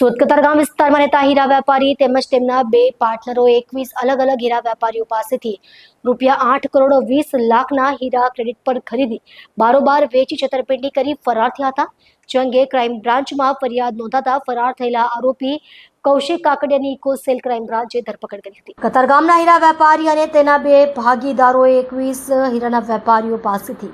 સુરત કતારગામ વિસ્તારમાં રહેતા હીરા વેપારી તેમજ તેમના બે પાર્ટનરો એકવીસ અલગ અલગ હીરા વેપારીઓ પાસેથી રૂપિયા આઠ કરોડ વીસ લાખના હીરા ક્રેડિટ પર ખરીદી, બારોબાર વેચી છેતરપિંડી કરી ફરાર થયા હતા. જે અંગે ક્રાઇમ બ્રાન્ચમાં ફરિયાદ નોંધાતા ફરાર થયેલા આરોપી કૌશિક કાકડિયાની ઇકો સેલ ક્રાઇમ બ્રાન્ચે ધરપકડ કરી હતી. કતારગામના હીરા વેપારી અને તેના બે ભાગીદારોએ એકવીસ હીરાના વેપારીઓ પાસેથી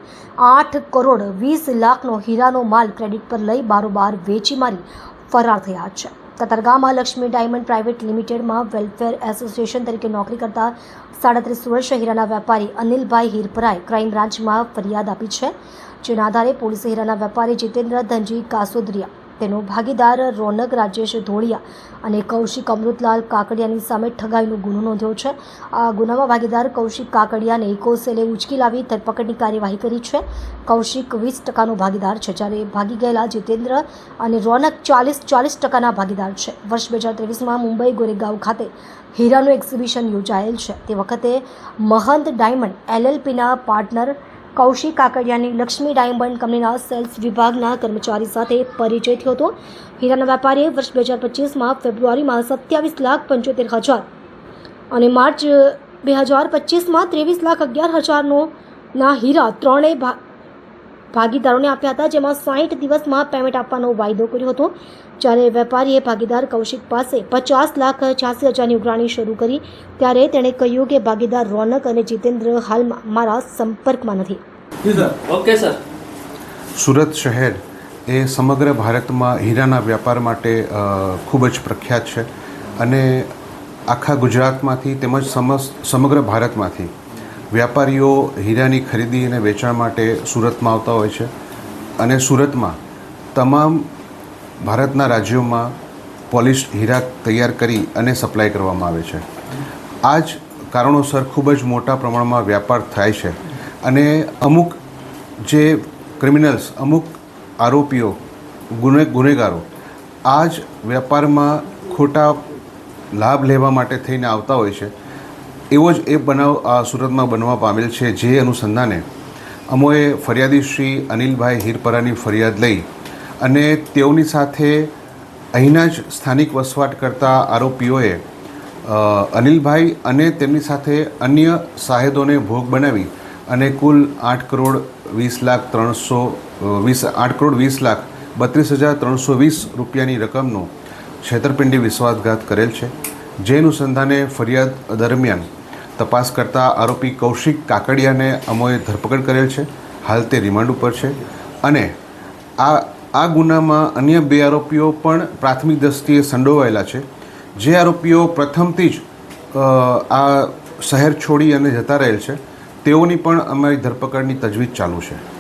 આઠ કરોડ વીસ લાખનો હીરાનો માલ ક્રેડિટ પર લઈ બારોબાર વેચી મારી ફરાર થયા છે. કતારગામમાં લક્ષ્મી ડાયમંડ પ્રાઇવેટ લિમિટેડમાં વેલફેર એસોસિએશન તરીકે નોકરી કરતા સાડત્રીસ વર્ષ હીરાના વેપારી અનિલભાઈ હીરપરાએ ક્રાઇમ બ્રાન્ચમાં ફરિયાદ આપી છે. જેના આધારે પોલીસે હીરાના વેપારી જીતેન્દ્ર ધનજી કાસોદરિયા તેનો ભાગીદાર રોનક રાજેશ ધોળિયા અને કૌશિક અમૃતલાલ કાકડિયાની સામે ઠગાઈનો ગુનો નોંધ્યો છે. આ ગુનામાં ભાગીદાર કૌશિક કાકડિયાને ઇકોસેલે ઉચકી લાવી ધરપકડની કાર્યવાહી કરી છે. કૌશિક વીસ ટકાનો ભાગીદાર છે જ્યારે ભાગી ગયેલા જીતેન્દ્ર અને રોનક ચાલીસ ચાલીસ ટકાના ભાગીદાર છે. વર્ષ બે હજાર ત્રેવીસમાં મુંબઈ ગોરેગાંવ ખાતે હીરાનું એક્ઝિબિશન યોજાયેલ છે. તે વખતે મહંત ડાયમંડ એલએલપીના પાર્ટનર કૌશિક કાકડિયાની લક્ષ્મી ડાયમંડ કંપનીના સેલ્સ વિભાગના કર્મચારી સાથે પરિચય થયો હતો. હીરાના વેપારીએ વર્ષ બે હજાર પચીસમાં ફેબ્રુઆરીમાં સત્યાવીસ લાખ પંચોતેર હજાર અને માર્ચ બે હજાર પચીસમાં ત્રેવીસ લાખ અગિયાર હજારનો ના હીરા ત્રણેય ભાગીદારોને આપ્યા હતા જેમાં સાઠ દિવસમાં પેમેન્ટ આપવાનો વાયદો કર્યો હતો. જ્યારે વેપારીએ ભાગીદાર કૌશિક પાસે પચાસ લાખ છ્યાસી હજારની ઉઘરાણી શરૂ કરી ત્યારે તેણે કહ્યું કે ભાગીદાર રોનક અને જીતેન્દ્ર હાલમાં મારા સંપર્કમાં નથી. Okay sir. સુરત શહેર એ સમગ્ર ભારતમાં હીરાના વ્યાપાર માટે ખૂબ જ પ્રખ્યાત છે અને આખા ગુજરાતમાંથી તેમજ સમગ્ર ભારતમાંથી વ્યાપારીઓ હીરાની ખરીદી અને વેચાણ માટે સુરતમાં આવતા હોય છે અને સુરતમાં તમામ ભારતના રાજ્યોમાં પોલિશ હીરા તૈયાર કરી અને સપ્લાય કરવામાં આવે છે. આ જ કારણોસર ખૂબ જ મોટા પ્રમાણમાં વ્યાપાર થાય છે અને અમુક જે ક્રિમિનલ્સ, અમુક આરોપીઓ, ગુને, ગુનેગારો આ જ વ્યાપારમાં ખોટા લાભ લેવા માટે થઈને આવતા હોય છે. એવો જ એ બનાવ સુરતમાં બનવા પામેલ છે જે અનુસંધાને અમોએ ફરિયાદી શ્રી અનિલભાઈ હીરપરાની ફરિયાદ લઈ અને તેઓની સાથે અહીંના જ સ્થાનિક વસવાટ કરતા આરોપીઓએ અનિલભાઈ અને તેમની સાથે અન્ય સાહેદોને ભોગ બનાવી અને કુલ આઠ કરોડ વીસ લાખ ત્રણસો વીસ, આઠ કરોડ વીસ લાખ બત્રીસ હજાર ત્રણસો વીસ રૂપિયાની રકમનો છેતરપિંડી વિશ્વાસઘાત કરેલ છે. જે અનુસંધાને ફરિયાદ દરમિયાન તપાસ કરતા આરોપી કૌશિક કાકડિયાને અમોએ ધરપકડ કરેલ છે. હાલ તે રિમાન્ડ ઉપર છે. અને આ આ ગુનામાં અન્ય બે આરોપીઓ પણ પ્રાથમિક દ્રષ્ટિએ સંડોવાયેલા છે. જે આરોપીઓ પ્રથમથી જ આ શહેર છોડી અને જતા રહેલ છે. તેઓની પણ અમારી ધરપકડની તજવીજ ચાલુ છે.